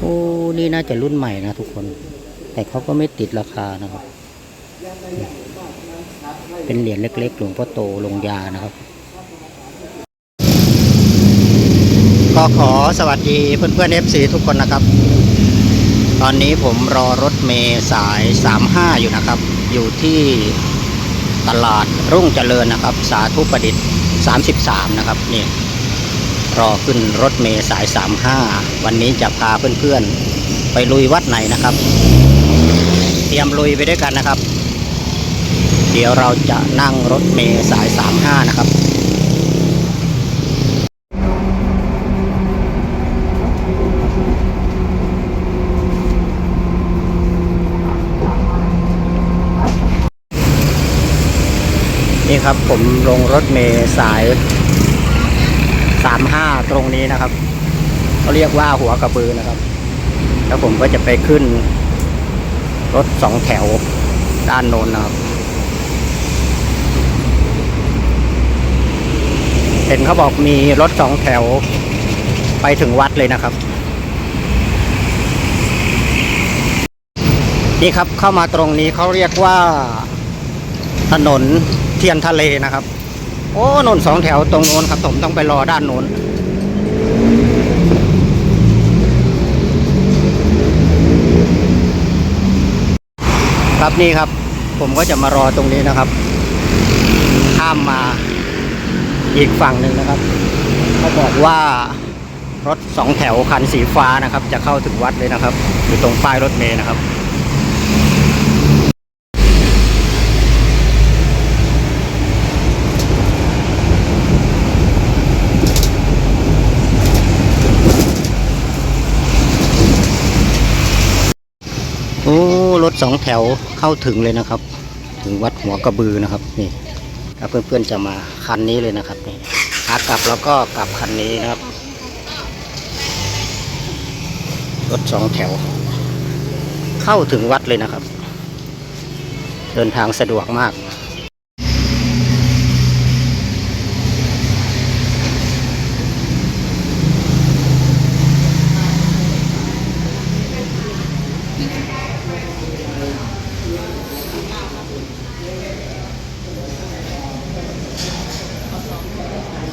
โอ้ นี่น่าจะรุ่นใหม่นะทุกคน แต่เขาก็ไม่ติดราคานะครับ เป็นเหรียญเล็กๆ หลวงพ่อโตลงยานะครับ ก็ขอสวัสดีเพื่อนๆ FC ทุกคนนะครับ ตอนนี้ผมรอรถเมย์สาย 35 อยู่นะครับ อยู่ที่ตลาดรุ่งเจริญนะครับ สาธุประดิษฐ์ 33 นะครับนี่ รอขึ้นรถเมย์สาย 35 วันนี้จะพาเพื่อนๆ ไปลุยวัดไหนนะครับ เตรียมลุยไปด้วยกันนะครับ เดี๋ยวเราจะนั่งรถเมย์สาย 35 นะครับนี่ครับผมลงรถเมย์สาย 35ตรงนี้นะครับเขาเรียกว่าหัวกระบือนะครับ แล้วผมก็จะไปขึ้น รถสองแถวด้านโน้นนะครับ เห็นเขาบอกมีรถสองแถวไปถึงวัดเลยนะครับ นี่ครับเข้ามาตรงนี้เขาเรียกว่าถนนเทียนทะเลนะครับ โอ้นนสองแถวตรงโน้นครับผมต้องไปรอด้านโน้นครับนี่ครับ ผมก็จะมารอตรงนี้นะครับ ข้ามมาอีกฝั่งหนึ่งนะครับเขาบอกว่ารถสองแถวคันสีฟ้านะครับ จะเข้าถึงวัดเลยนะครับอยู่ตรงป้ายรถเมล์นะครับ โอ้รถ สองแถวเข้าถึงเลยนะครับ ถึงวัดหัวกระบือนะครับนี่ถ้าเพื่อนๆจะมาคันนี้เลยนะครับนี่ขากลับแล้วก็กลับคันนี้นะครับรถสองแถว เข้าถึงวัดเลยนะครับ เดินทางสะดวกมาก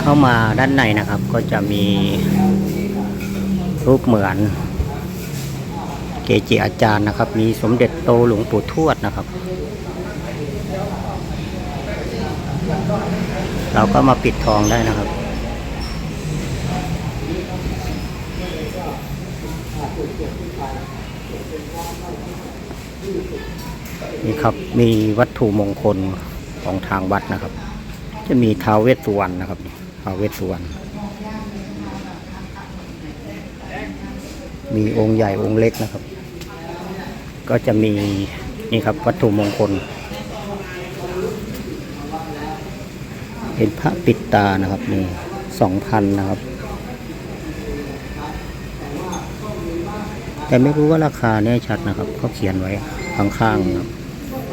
เข้ามาด้านในนะครับก็จะมีรูปเหมือน เกจิอาจารย์นะครับ มีสมเด็จโตหลวงปู่ทวดนะครับ เราก็มาปิดทองได้นะครับ นี่ครับมีวัตถุมงคลของทางวัดนะครับ จะมีท้าวเวสสุวรรณนะครับท้าวเวสสุวรรณมีองค์ใหญ่องค์เล็กนะครับ ก็จะมีนี่ครับวัตถุมงคล เป็นพระปิดตานะครับนี่สองพันนะครับ แต่ไม่รู้ว่าราคาแน่ชัดนะครับเขาเขียนไว้ข้างๆนะครับ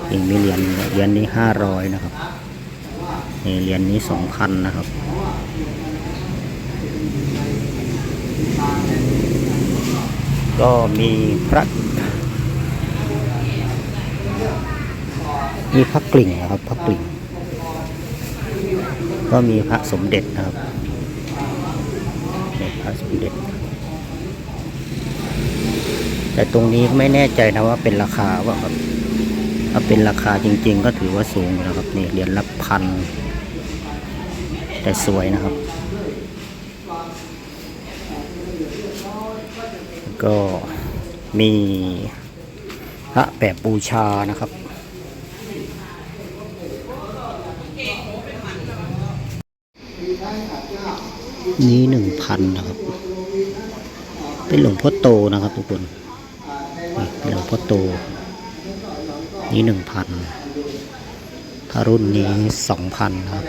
อีกมีเหรียญเหรียญนี้ห้าร้อยนะครับนี่เหรียญนี้สองพันนะครับก็มีพระมีพระกลิ่งนะครับพระกลิ่ง ก็มีพระสมเด็จนะครับพระสมเด็จ แต่ตรงนี้ไม่แน่ใจนะว่าเป็นราคาว่าครับ ถ้าเป็นราคาจริง ๆ ก็ถือว่าสูงนะครับนี่เหรียญละพัน แต่สวยนะครับ ก็มีพระแบบบูชานะครับนี้หนึ่งพันนะครับ เป็นหลวงพ่อโตนะครับทุกคน เป็นหลวงพ่อโต นี้หนึ่งพันถ้ารุ่นนี้สองพันครับ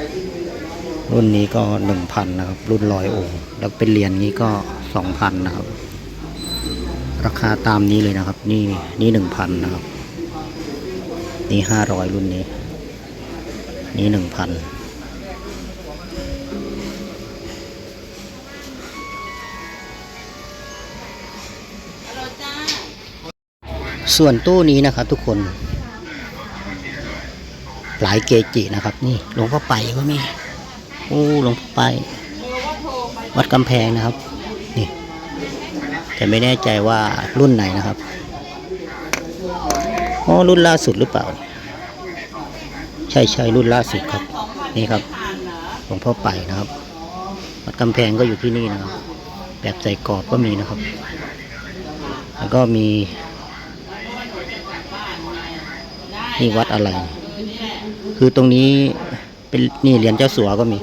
รุ่นนี้ก็หนึ่งพันนะครับ รุ่นร้อยองแล้วเป็นเหรียญนี้ก็สองพันนะครับ ราคาตามนี้เลยนะครับ นี่นี่หนึ่งพันนะครับ นี่ห้าร้อยรุ่นนี้ นี่หนึ่งพันส่วนตู้นี้นะครับทุกคน หลายเกจินะครับ นี่หลวงพ่อไปก็มีโอ้หลวงพ่อไป วัดกำแพงนะครับ นี่ แต่ไม่แน่ใจว่ารุ่นไหนนะครับอ๋อรุ่นล่าสุดหรือเปล่า ใช่ใช่รุ่นล่าสุดครับ นี่ครับหลวงพ่อไปนะครับ วัดกำแพงก็อยู่ที่นี่นะครับ แบบใส่กรอบก็มีนะครับ แล้วก็มีนี่วัดอะไร คือตรงนี้เป็นนี่เหรียญเจ้าสัวก็มี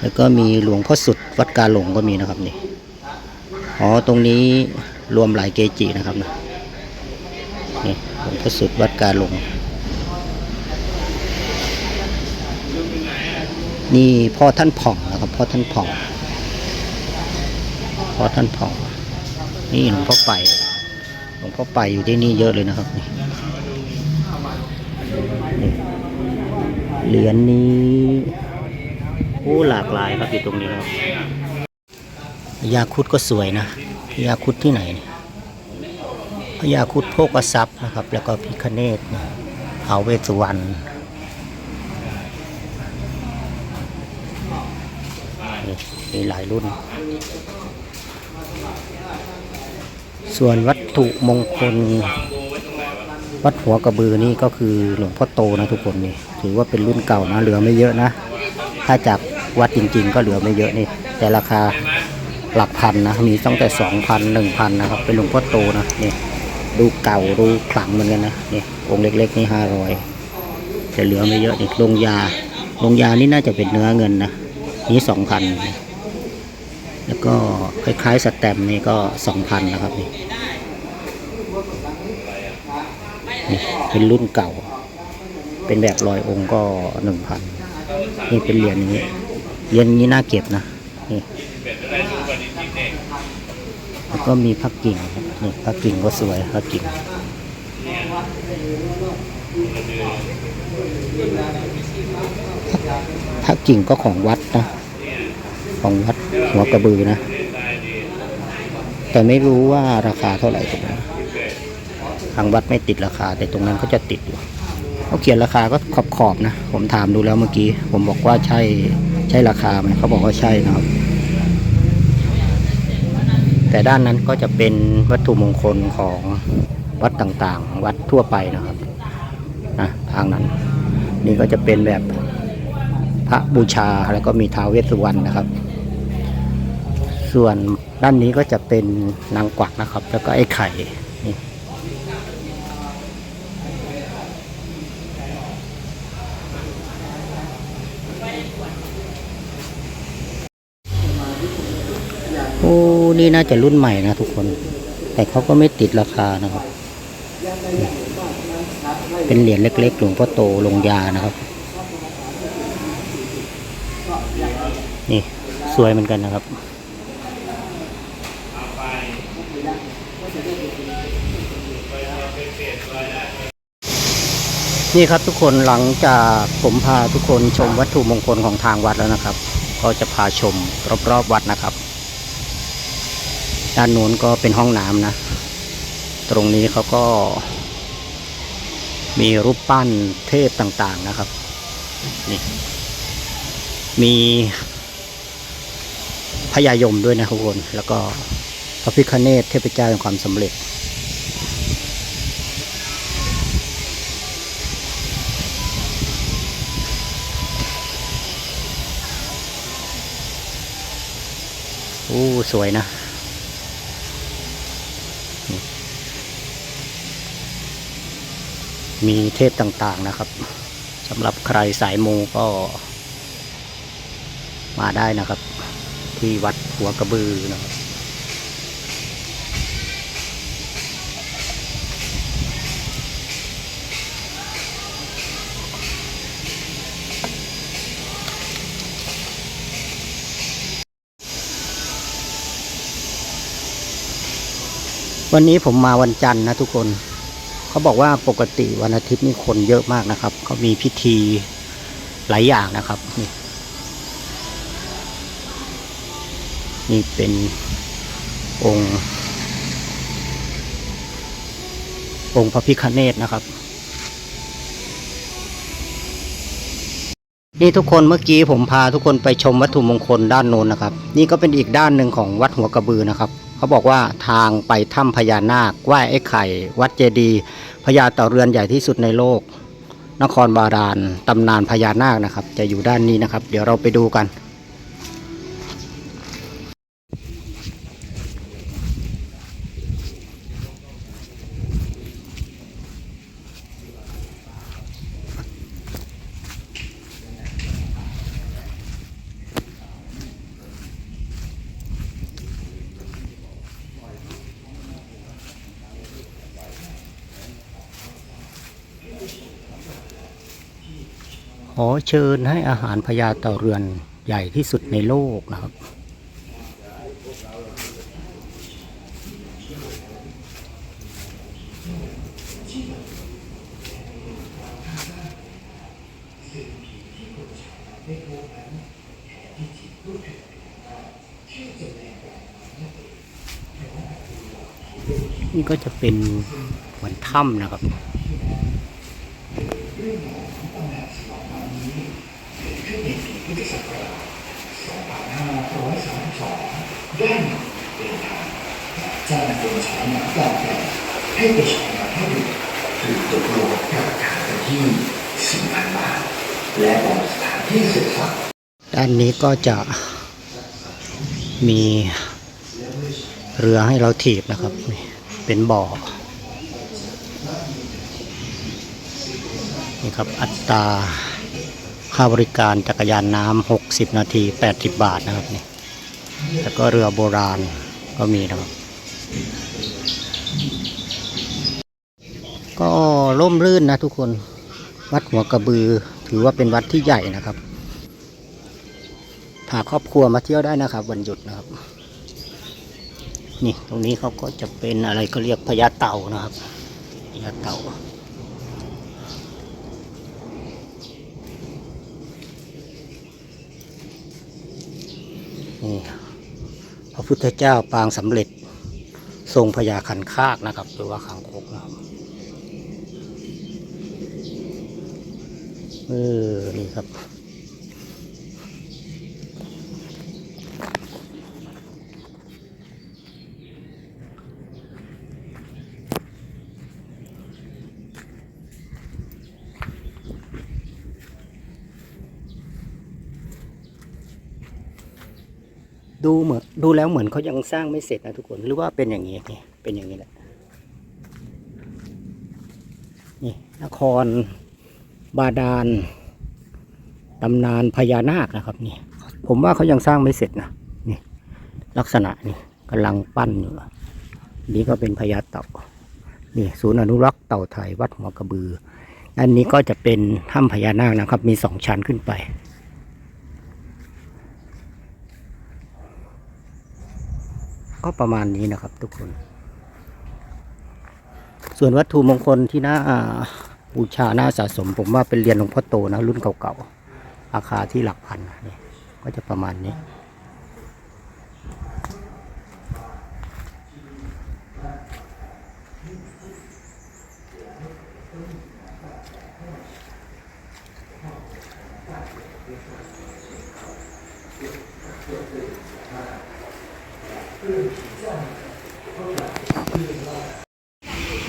แล้วก็มีหลวงพ่อสุดวัดกาหลงก็มีนะครับนี่อ๋อตรงนี้รวมหลายเกจินะครับนะนี่หลวงพ่อสุดวัดกาหลง นี่พ่อท่านผ่องนะครับพ่อท่านผ่องพ่อท่านผ่องนี่หลวงพ่อไปหลวงพ่อไปอยู่ที่นี่เยอะเลยนะครับนี่นี่ เหรียญนี้โอ้หลากหลายครับอยู่ตรงนี้ครับพญาคุดก็สวยนะพญาคุดที่ไหนเนี่ยพญาคุดโภกทรัพย์นะครับ แล้วก็พิคเนตท้าเวสุวรรณมีหลายรุ่น ส่วนวัตถุมงคล วัดหัวกระบือนี่ก็คือหลวงพ่อโตนะทุกคนนี่ถือว่าเป็นรุ่นเก่านะเหลือไม่เยอะนะ ถ้าจากวัดจริง ๆ ก็เหลือไม่เยอะนี่ แต่ราคาหลักพันนะ มีตั้งแต่สองพันหนึ่งพันนะครับ เป็นหลวงพ่อโตนะนี่ดูเก่าดูขลังเหมือนกันนะนี่องค์เล็ก ๆ นี่ห้าร้อยแต่เหลือไม่เยอะนี่ลงยาลงยานี่น่าจะเป็นเนื้อเงินนะนี่สองพันแล้วก็คล้ายๆสแตมป์นี่ก็สองพันนะครับนี่นี่เป็นรุ่นเก่า เป็นแบบลอยองค์ก็หนึ่งพันนี่เป็นเหรียญนี้เหรียญนี้น่าเก็บนะนี่แล้วก็มีพักกิ่งครับนี่พักกิ่งก็สวยพักกิ่งพักกิ่งก็ของวัดนะของวัดหัวกระบือนะ แต่ไม่รู้ว่าราคาเท่าไหร่ตรงนั้นทางวัดไม่ติดราคา แต่ตรงนั้นก็จะติดอยู่ เขาเขียนราคาก็ขอบขอบๆนะ ผมถามดูแล้วเมื่อกี้ ผมบอกว่าใช่ใช่ราคาไหมเขาบอกว่าใช่นะครับ แต่ด้านนั้นก็จะเป็นวัตถุมงคลของวัดต่างๆ วัดทั่วไปนะครับนะทางนั้น นี่ก็จะเป็นแบบพระบูชาแล้วก็มีท้าวเวสสุวรรณนะครับ ส่วนด้านนี้ก็จะเป็นนางกวักนะครับ แล้วก็ไอ้ไข่นี่ โอ้ นี่น่าจะรุ่นใหม่นะทุกคน แต่เขาก็ไม่ติดราคานะครับ เป็นเหรียญเล็กๆหลวงพ่อโตลงยานะครับ นี่สวยเหมือนกันนะครับนี่ครับทุกคนหลังจากผมพาทุกคนชมวัตถุมงคลของทางวัดแล้วนะครับ ก็จะพาชมรอบๆวัดนะครับ ด้านโน้นก็เป็นห้องน้ำนะ ตรงนี้เขาก็ มีรูปปั้นเทพต่างๆนะครับ นี่ มีพญายมด้วยนะทุกคน แล้วก็พระพิฆเนศเทพเจ้าแห่งความสำเร็จโอ้ สวยนะ มีเทพต่างๆนะครับสำหรับใครสายมูก็ มาได้นะครับ ที่วัดหัวกระบือนะครับวันนี้ผมมาวันจันทร์นะทุกคน เขาบอกว่าปกติวันอาทิตย์นี่คนเยอะมากนะครับ เขามีพิธีหลายอย่างนะครับ นี่นี่เป็นองค์องค์พระพิฆเนศนะครับ นี่ทุกคนเมื่อกี้ผมพาทุกคนไปชมวัตถุมงคลด้านโน้นนะครับ นี่ก็เป็นอีกด้านหนึ่งของวัดหัวกระบือนะครับ เขาบอกว่าทางไปถ้ำพญานาคไหว้ไอ้ไข่ วัดเจดีย์พญาเต่าเรือนใหญ่ที่สุดในโลก นครบาดาลตำนานพญานาคนะครับ จะอยู่ด้านนี้นะครับ เดี๋ยวเราไปดูกัน ขอเชิญให้อาหารพญาเต่าเรือนใหญ่ที่สุดในโลกนะครับ นี่ก็จะเป็นเหมือนถ้ำนะครับ 在เป็นฉายหนังกลางแปลงให้ไปฉายหนังให้ดูคือตกลงราคาที่สี่พันบาท และบอกสถานที่ศึกษาด้านนี้ก็จะมีเรือให้เราถีบนะครับนี่เป็นบ่อ นี่ครับอัตรา ค่าบริการจักรยานน้ำ60 นาที 80 บาทนะครับนี่แล้วก็เรือโบราณก็มีนะครับ ก็ร่มรื่นนะทุกคนวัดหัวกระบือถือว่าเป็นวัดที่ใหญ่นะครับพาครอบครัวมาเที่ยวได้นะครับ วันหยุดนะครับ นี่ตรงนี้เขาก็จะเป็นอะไรก็เรียกพญาเต่านะครับพญาเต่า นี่พระพุทธเจ้าปางสำเร็จ ทรงพญาคันคากนะครับหรือว่าขังคกนะครับเออนี่ครับ ดูแล้วเหมือนเขายังสร้างไม่เสร็จนะทุกคนหรือว่าเป็นอย่างนี้นี่เป็นอย่างนี้แหละนี่นครบาดาลตำนานพญานาคนะครับนี่ ผมว่าเขายังสร้างไม่เสร็จนะนี่ ลักษณะนี่กำลังปั้นอยู่นี่ก็เป็นพญาเต่านี่ศูนย์อนุรักษ์เต่าไทยวัดหัวกระบืออันนี้ก็จะเป็นถ้ำพญานาคนะครับ มีสองชั้นขึ้นไป ก็ประมาณนี้นะครับ ทุกคน ส่วนวัตถุมงคลที่น่าบูชาน่าสะสม ผมว่าเป็นเรียนหลวงพ่อโตนะรุ่นเก่าๆ ราคาที่หลักพันนะนี่ก็จะประมาณนี้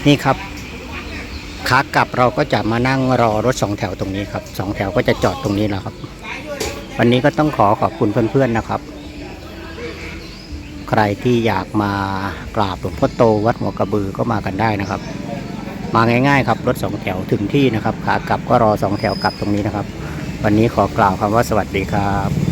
นี่ครับขากลับเราก็จะมานั่งรอรถสองแถวตรงนี้ครับสองแถวก็จะจอดตรงนี้แล้วครับ วันนี้ก็ต้องขอขอบคุณเพื่อนๆนะครับ ใครที่อยากมากราบหลวงพ่อโตวัดหัวกระบือก็มากันได้นะครับ มาง่ายๆครับรถสองแถวถึงที่นะครับขากลับก็รอสองแถวกลับตรงนี้นะครับ วันนี้ขอกล่าวคำว่าสวัสดีครับ